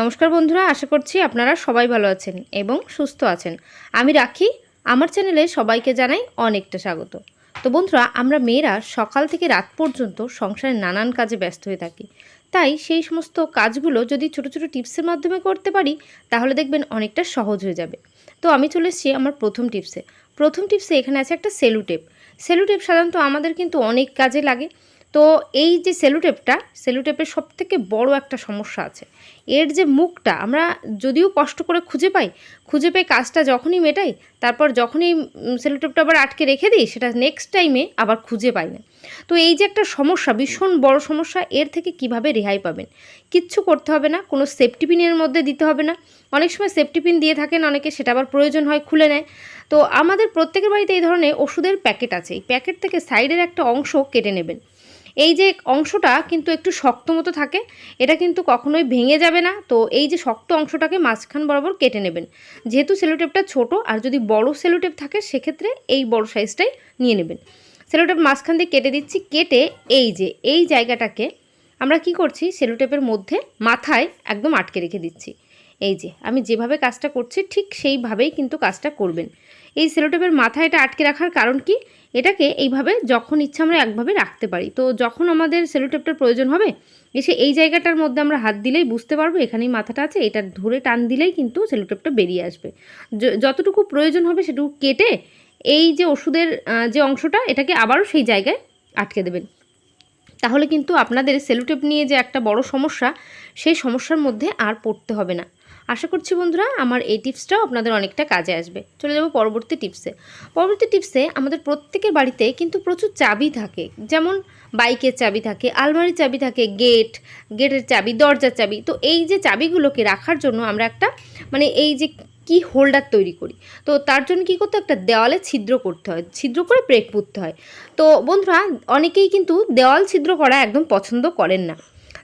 নমস্কার বন্ধুরা, আশা করছি আপনারা সবাই ভালো আছেন এবং সুস্থ আছেন। আমি রাখি, আমার চ্যানেলে সবাইকে জানাই অনেকটা স্বাগত। তো বন্ধুরা, আমরা মেয়েরা সকাল থেকে রাত পর্যন্ত সংসারের নানান কাজে ব্যস্ত হয়ে থাকি। তাই সেই সমস্ত কাজগুলো যদি ছোট ছোট টিপসের মাধ্যমে করতে পারি, তাহলে দেখবেন অনেকটা সহজ হয়ে যাবে। তো আমি চলে এসেছি আমার প্রথম টিপসে। প্রথম টিপসে এখানে আছে একটা সেলুটেপ। সেলুটেপ সাধারণত আমাদের কিন্তু অনেক কাজে লাগে। তো এই যে সেলুটেপটা, সেলুটেপের সব থেকে বড় একটা সমস্যা আছে। এর যে মুখটা, আমরা যদিও কষ্ট করে খুঁজে পাই, খুঁজে পেয়ে কাজটা যখনই মেটাই, তারপর যখনই সেলুটেপটা আবার আটকে রেখে দিই, সেটা নেক্সট টাইমে আবার খুঁজে পাই না। তো এই যে একটা সমস্যা, ভীষণ বড় সমস্যা, এর থেকে কীভাবে রেহাই পাবেন? কিচ্ছু করতে হবে না, কোনো সেফটি পিনের মধ্যে দিতে হবে না। অনেক সময় সেফটি পিন দিয়ে থাকেন, অনেকে সেটা আবার প্রয়োজন হয়, খুলে নেয়। তো আমাদের প্রত্যেকের বাড়িতে এই ধরনের ওষুধের প্যাকেট আছে। এই প্যাকেট থেকে সাইডের একটা অংশ কেটে নেবেন। এই যে অংশটা কিন্তু একটু শক্ত মতো থাকে, এটা কিন্তু কখনোই ভেঙে যাবে না। তো এই যে শক্ত অংশটাকে মাঝখান বরাবর কেটে নেবেন। যেহেতু সেলোটেপটা ছোট, আর যদি বড় সেলোটেপ থাকে, সেক্ষেত্রে এই বড় সাইজটাই নিয়ে নেবেন। সেলোটেপ মাঝখান দিয়ে কেটে দিচ্ছি, কেটে এই যে, এই জায়গাটাকে আমরা কি করছি? সেলোটেপের মধ্যে মাথায় একদম আটকে রেখে দিচ্ছি। এই যে, আমি যেভাবে কাজটা করছি, ঠিক সেইভাবেই কিন্তু কাজটা করবেন। এই সেলোটেপের মাথায় এটা আটকে রাখার কারণ কি? এটাকে এইভাবে যখন ইচ্ছা আমরা একভাবে রাখতে পারি। তো যখন আমাদের সেলোটেপটার প্রয়োজন হবে, এসে এই জায়গাটার মধ্যে আমরা হাত দিলেই বুঝতে পারব, এখানেই মাথাটা আছে, এটা ধরে টান দিলেই কিন্তু সেলোটেপটা বেরিয়ে আসবে। যতটুকু প্রয়োজন হবে সেটুকু কেটে এই যে ওষুধের যে অংশটা, এটাকে আবারও সেই জায়গায় আটকে দেবেন। তাহলে কিন্তু আপনাদের সেলোটেপ নিয়ে যে একটা বড় সমস্যা, সেই সমস্যার মধ্যে আর পড়তে হবে না। আশা করছি বন্ধুরা আমার এই টিপসটাও আপনাদের অনেকটা কাজে আসবে। চলে যাব পরবর্তী টিপসে। পরবর্তী টিপসে আমাদের প্রত্যেকের বাড়িতে কিন্তু প্রচুর চাবি থাকে। যেমন বাইকের চাবি থাকে, আলমারির চাবি থাকে, গেট, গেটের চাবি, দরজার চাবি। তো এই যে চাবিগুলোকে রাখার জন্য আমরা একটা মানে এই যে কি হোল্ডার তৈরি করি। তো তার জন্য কী করতে একটা দেওয়ালে ছিদ্র করতে হয়। ছিদ্র করে ব্রেক পুঁততে হয়। তো বন্ধুরা, অনেকেই কিন্তু দেওয়াল ছিদ্র করা একদম পছন্দ করেন না।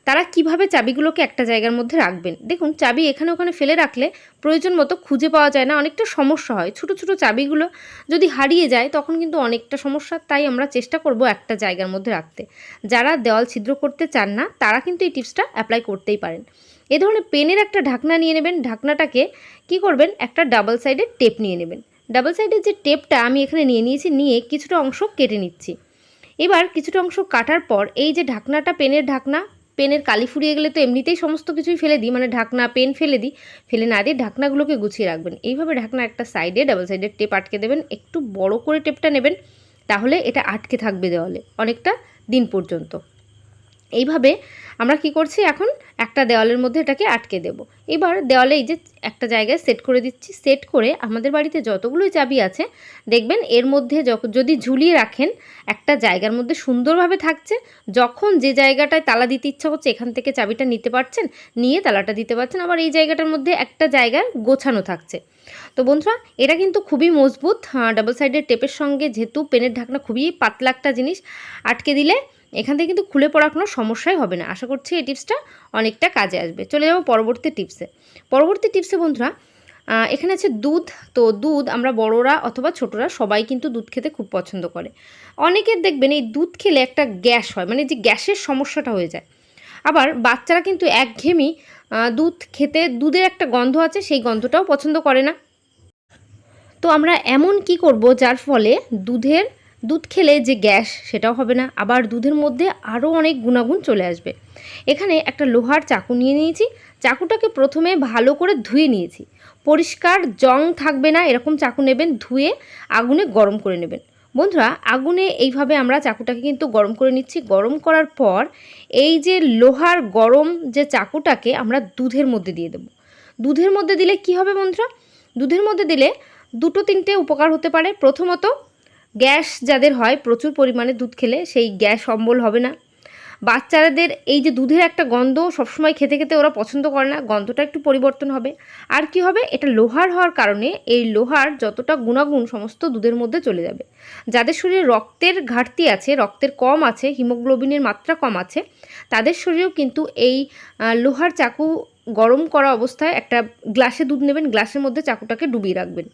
তারা কীভাবে চাবিগুলোকে একটা জায়গার মধ্যে রাখবেন? দেখুন, চাবি এখানে ওখানে ফেলে রাখলে প্রয়োজন মতো খুঁজে পাওয়া যায় না, অনেকটা সমস্যা হয়। ছোট ছোট চাবিগুলো যদি হারিয়ে যায়, তখন কিন্তু অনেকটা সমস্যা, তাই আমরা চেষ্টা করব একটা জায়গার মধ্যে রাখতে। যারা দেওয়াল ছিদ্র করতে চান না, তারা কিন্তু এই টিপসটা অ্যাপ্লাই করতেই পারেন। এ ধরনের পেনের একটা ঢাকনা নিয়ে নেবেন, ঢাকনাটাকে কি করবেন, একটা ডাবল সাইডের টেপ নিয়ে নেবেন। ডাবল সাইডের যে টেপটা আমি এখানে নিয়ে নিয়েছি, নিয়ে কিছুটা অংশ কেটে নিচ্ছি। এবার কিছুটা অংশ কাটার পর এই যে ঢাকনাটা, পেনের ঢাকনা পেনের কালি ফুরিয়ে গেলে তো এমনিতেই সমস্ত কিছুই ফেলে দিই মানে ঢাকনা, পেন ফেলে দিই। ফেলে না দিয়ে ঢাকনাগুলোকে গুছিয়ে রাখবেন। এইভাবে ঢাকনা একটা সাইডে ডাবল সাইডের টেপ আটকে দেবেন। একটু বড় করে টেপটা নেবেন, তাহলে এটা আটকে থাকবে দেওয়ালে অনেকটা দিন পর্যন্ত। এইভাবে আমরা কি করছি এখন? একটা দেওয়ালের মধ্যে এটাকে আটকে দেব। এবার দেওয়ালে এই যে একটা জায়গায় সেট করে দিচ্ছি। সেট করে আমাদের বাড়িতে যতগুলোই চাবি আছে, দেখবেন এর মধ্যে যদি ঝুলিয়ে রাখেন, একটা জায়গার মধ্যে সুন্দরভাবে থাকছে। যখন যে জায়গাটায় তালা দিতে ইচ্ছা করছে, এখান থেকে চাবিটা নিতে পারছেন, নিয়ে তালাটা দিতে পারছেন। আবার এই জায়গাটার মধ্যে একটা জায়গায় গোছানো থাকছে। তো বন্ধুরা, এটা কিন্তু খুবই মজবুত ডাবল সাইডের টেপের সঙ্গে যেহেতু পেনের ঢাকনা খুবই পাতলা একটা জিনিস, আটকে দিলে এখান থেকে কিন্তু খুলে পড়া কোনো সমস্যাই হবে না। আশা করছি এই টিপসটা অনেকটা কাজে আসবে। চলে যাব পরবর্তী টিপসে। পরবর্তী টিপসে বন্ধুরা এখানে আছে দুধ। তো দুধ আমরা বড়রা অথবা ছোটরা সবাই কিন্তু দুধ খেতে খুব পছন্দ করে। অনেকের দেখবেন এই দুধ খেলে একটা গ্যাস হয় মানে যে গ্যাসের সমস্যাটা হয়ে যায়। আবার বাচ্চারা কিন্তু একঘেয়েমি দুধ খেতে দুধের একটা গন্ধ আছে, সেই গন্ধটাও পছন্দ করে না। তো আমরা এমন কি করব যার ফলে দুধের দুধ খেলে যে গ্যাস সেটাও হবে না, আবার দুধের মধ্যে আরও অনেক গুণাগুণ চলে আসবে। এখানে একটা লোহার চাকু নিয়ে নিয়েছি, চাকুটাকে প্রথমে ভালো করে ধুয়ে নিয়েছি। পরিষ্কার জং থাকবে না, এরকম চাকু নেবেন, ধুয়ে আগুনে গরম করে নেবেন। বন্ধুরা, আগুনে এইভাবে আমরা চাকুটাকে কিন্তু গরম করে নিচ্ছি। গরম করার পর এই যে লোহার গরম যে চাকুটাকে আমরা দুধের মধ্যে দিয়ে দেব। দুধের মধ্যে দিলে কি হবে বন্ধুরা? দুধের মধ্যে দিলে দুটো তিনটে উপকার হতে পারে। প্রথমত গ্যাস যাদের হয়, প্রচুর পরিমাণে দুধ খেলে সেই গ্যাস অম্বল হবে না। বাচ্চাদের এই যে দুধের একটা গন্ধ সবসময় খেতে খেতে ওরা পছন্দ করে না, গন্ধটা একটু পরিবর্তন হবে। আর কি হবে? এটা লোহার হওয়ার কারণে এই লোহার যতটা গুণাগুণ সমস্ত দুধের মধ্যে চলে যাবে। যাদের শরীরে রক্তের ঘাটতি আছে, রক্তের কম আছে, হিমোগ্লোবিনের মাত্রা কম আছে, তাদের শরীরেও কিন্তু এই লোহার চাকু গরম করা অবস্থায় একটা গ্লাসে দুধ নেবেন, গ্লাসের মধ্যে চাকুটাকে ডুবিয়ে রাখবেন।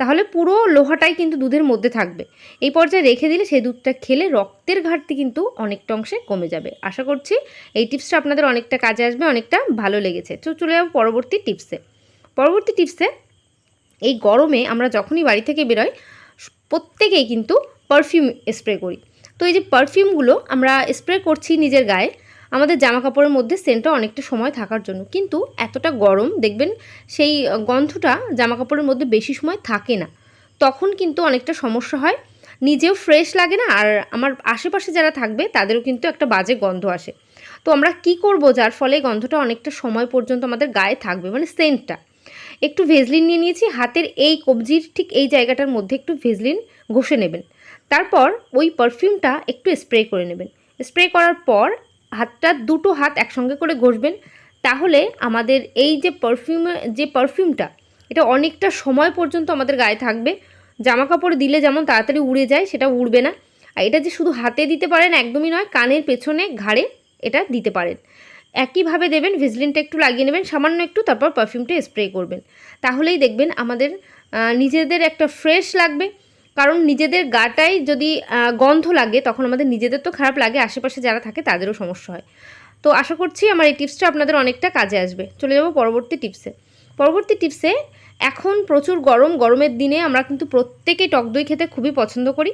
তাহলে পুরো লোহাটাই কিন্তু দুধের মধ্যে থাকবে। এই পর্যায়ে রেখে দিলে সেই দুধটা খেলে রক্তের ঘাটতি কিন্তু অনেকটা অংশে কমে যাবে। আশা করছি এই টিপসটা আপনাদের অনেকটা কাজে আসবে, অনেকটা ভালো লেগেছে। তো চলে যাব পরবর্তী টিপসে। পরবর্তী টিপসে এই গরমে আমরা যখনই বাড়ি থেকে বেরোই, প্রত্যেকেই কিন্তু পারফিউম স্প্রে করি। তো এই যে পারফিউমগুলো আমরা স্প্রে করছি নিজের গায়ে আমাদের জামা কাপড়ের মধ্যে সেন্টটা অনেকটা সময় থাকার জন্য। কিন্তু এতটা গরম, দেখবেন সেই গন্ধটা জামা কাপড়ের মধ্যে বেশি সময় থাকে না। তখন কিন্তু অনেকটা সমস্যা হয়। নিজেও ফ্রেশ লাগে না, আর আমার আশেপাশে যারা থাকবে, তাদেরও কিন্তু একটা বাজে গন্ধ আসে। তো আমরা কি করব, যার ফলে গন্ধটা অনেকটা সময় পর্যন্ত আমাদের গায়ে থাকবে মানে সেন্টটা একটু ভেজলিন নিয়ে নিয়েছি, হাতের এই কবজির ঠিক এই জায়গাটার মধ্যে একটু ভেজলিন ঘষে নেবেন। তারপর ওই পারফিউমটা একটু স্প্রে করে নেবেন। স্প্রে করার পর হাতটা দুটো হাত একসঙ্গে করে ঘষবেন, তাহলে আমাদের এই যে পারফিউমে যে পারফিউমটা এটা অনেকটা সময় পর্যন্ত আমাদের গায়ে থাকবে। জামা কাপড় দিলে যেমন তাড়াতাড়ি উড়ে যায়, সেটা উড়বে না। আর এটা যে শুধু হাতে দিতে পারেন একদমই নয়, কানের পেছনে, ঘাড়ে এটা দিতে পারেন। একইভাবে দেবেন ভিজলিনটা একটু লাগিয়ে নেবেন, সামান্য একটু, তারপর পারফিউমটা স্প্রে করবেন। তাহলেই দেখবেন আমাদের নিজেদের একটা ফ্রেশ লাগবে। কারণ নিজেদের গাটাই যদি গন্ধ লাগে, তখন আমাদের নিজেদের তো খারাপ লাগে, আশেপাশে যারা থাকে তাদেরও সমস্যা হয়। তো আশা করছি আমার এই টিপসটা আপনাদের অনেকটা কাজে আসবে। চলে যাব পরবর্তী টিপসে পরবর্তী টিপসে এখন প্রচুর গরম, গরমের দিনে আমরা কিন্তু প্রত্যেকেই টক দই খেতে খুবই পছন্দ করি।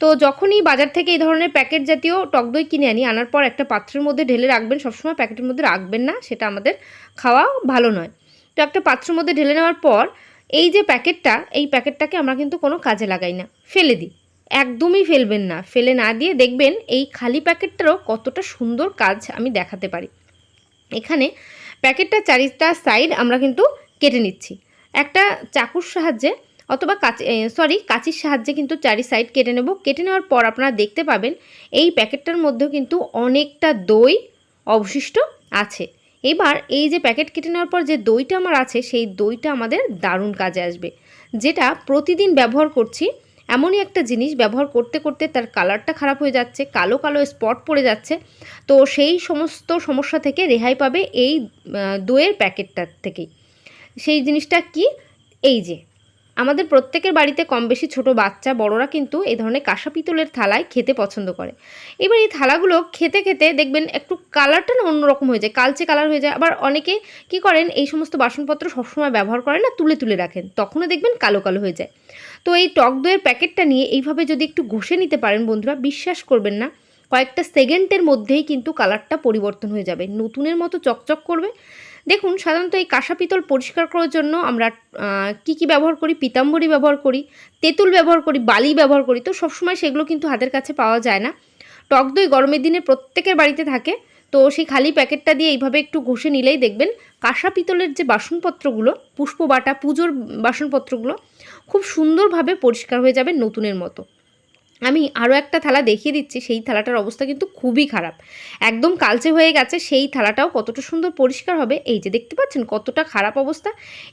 তো যখনই বাজার থেকে এই ধরনের প্যাকেট জাতীয় টক দই কিনে আনি, আনার পর একটা পাত্রের মধ্যে ঢেলে রাখবেন, সবসময় প্যাকেটের মধ্যে রাখবেন না, সেটা আমাদের খাওয়া ভালো নয়। তো একটা পাত্রের মধ্যে ঢেলে নেওয়ার পর এই যে প্যাকেটটা, এই প্যাকেটটাকে আমরা কিন্তু কোনো কাজে লাগাই না। ফেলে দিই। একদমই ফেলবেন না। ফেলে না দিয়ে দেখবেন এই খালি প্যাকেটটারও কতটা সুন্দর কাজ আমি দেখাতে পারি। এখানে প্যাকেটটা চারিটা সাইড আমরা কিন্তু কেটে নিচ্ছি। একটা চাকুর সাহায্যে অথবা কাচি সরি, কাচির সাহায্যে কিন্তু চারি সাইড কেটে নেব। কেটে নেওয়ার পর আপনারা দেখতে পাবেন এই প্যাকেটটার মধ্যেও কিন্তু অনেকটা দই অবশিষ্ট আছে। এবার এই যে প্যাকেট কেটে নেওয়ার পর যে দইটা আমার আছে, সেই দইটা আমাদের দারুণ কাজে আসবে। যেটা প্রতিদিন ব্যবহার করছি, এমনই একটা জিনিস ব্যবহার করতে করতে তার কালারটা খারাপ হয়ে যাচ্ছে, কালো কালো স্পট পড়ে যাচ্ছে। তো সেই সমস্ত সমস্যা থেকে রেহাই পাবে এই দইয়ের প্যাকেটটার থেকেই। সেই জিনিসটা কি? এই যে আমাদের প্রত্যেকের বাড়িতে কম বেশি ছোটো বাচ্চা, বড়রা কিন্তু এই ধরনের কাঁসা পিতলের থালায় খেতে পছন্দ করে। এবার এই থালাগুলো খেতে খেতে দেখবেন একটু কালারটা না অন্যরকম হয়ে যায়, কালচে কালার হয়ে যায়। আবার অনেকে কি করেন, এই সমস্ত বাসনপত্র সবসময় ব্যবহার করেন না, তুলে তুলে রাখেন। তখনও দেখবেন কালো কালো হয়ে যায়। তো এই টক দইয়ের প্যাকেটটা নিয়ে এইভাবে যদি একটু ঘষে নিতে পারেন বন্ধুরা, বিশ্বাস করবেন না, কয়েকটা সেকেন্ডের মধ্যেই কিন্তু কালারটা পরিবর্তন হয়ে যাবে। নতুনের মতো চকচক করবে। দেখুন, সাধারণত এই কাঁসা পিতল পরিষ্কার করার জন্য আমরা কি কি ব্যবহার করি? পিতাম্বরী ব্যবহার করি, তেঁতুল ব্যবহার করি, বালি ব্যবহার করি। তো সবসময় সেগুলো কিন্তু হাতের কাছে পাওয়া যায় না। টক দই গরমের দিনে প্রত্যেকের বাড়িতে থাকে। তো সেই খালি প্যাকেটটা দিয়ে এইভাবে একটু ঘষে নিলেই দেখবেন, কাঁসা পিতলের যে বাসনপত্রগুলো পুষ্প বাটা পুজোর বাসনপত্রগুলো, খুব সুন্দরভাবে পরিষ্কার হয়ে যাবে নতুনের মতো। আমি আরও একটা থালা দেখিয়ে দিচ্ছি, সেই থালাটার অবস্থা কিন্তু খুবই খারাপ। একদম কালচে হয়ে গেছে, সেই থালাটাও কতটা সুন্দর পরিষ্কার হবে, এই যে দেখতে পাচ্ছেন কতটা খারাপ অবস্থা,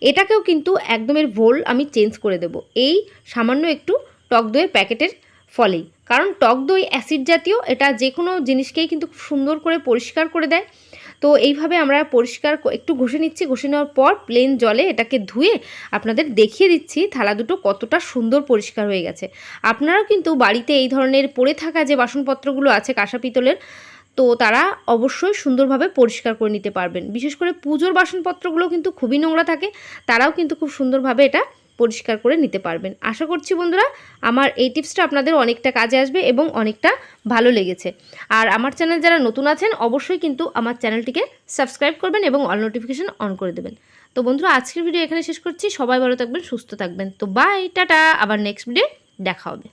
এটাকেও কিন্তু একদমের ভোল আমি চেঞ্জ করে দেব। এই সামান্য একটু টক দইয়ের প্যাকেটের ফলেই। কারণ টক দই অ্যাসিড জাতীয়, এটা যে কোনো জিনিসকেই কিন্তু সুন্দর করে পরিষ্কার করে দেয়। তো এইভাবে আমরা পরিষ্কার একটু ঘষে নিচ্ছি। ঘষে নেওয়ার পর প্লেন জলে এটাকে ধুয়ে আপনাদের দেখিয়ে দিচ্ছি থালা দুটো কতটা সুন্দর পরিষ্কার হয়ে গেছে। আপনারাও কিন্তু বাড়িতে এই ধরনের পড়ে থাকা যে বাসনপত্রগুলো আছে কাঁসা পিতলের, তো তারা অবশ্যই সুন্দরভাবে পরিষ্কার করে নিতে পারবেন। বিশেষ করে পুজোর বাসনপত্রগুলো কিন্তু খুবই নোংরা থাকে, তারাও কিন্তু খুব সুন্দরভাবে এটা পরিষ্কার করে নিতে পারবেন। আশা করছি বন্ধুরা, আমার এই টিপসটা আপনাদের অনেকটা কাজে আসবে এবং অনেকটা ভালো লেগেছে। আর আমার চ্যানেল যারা নতুন আছেন, অবশ্যই কিন্তু আমার চ্যানেলটিকে সাবস্ক্রাইব করবেন এবং অল নোটিফিকেশান অন করে দেবেন। তো বন্ধুরা, আজকের ভিডিও এখানে শেষ করছি। সবাই ভালো থাকবেন, সুস্থ থাকবেন। তো বাই, টাটা। আবার নেক্সট ভিডিও দেখা হবে।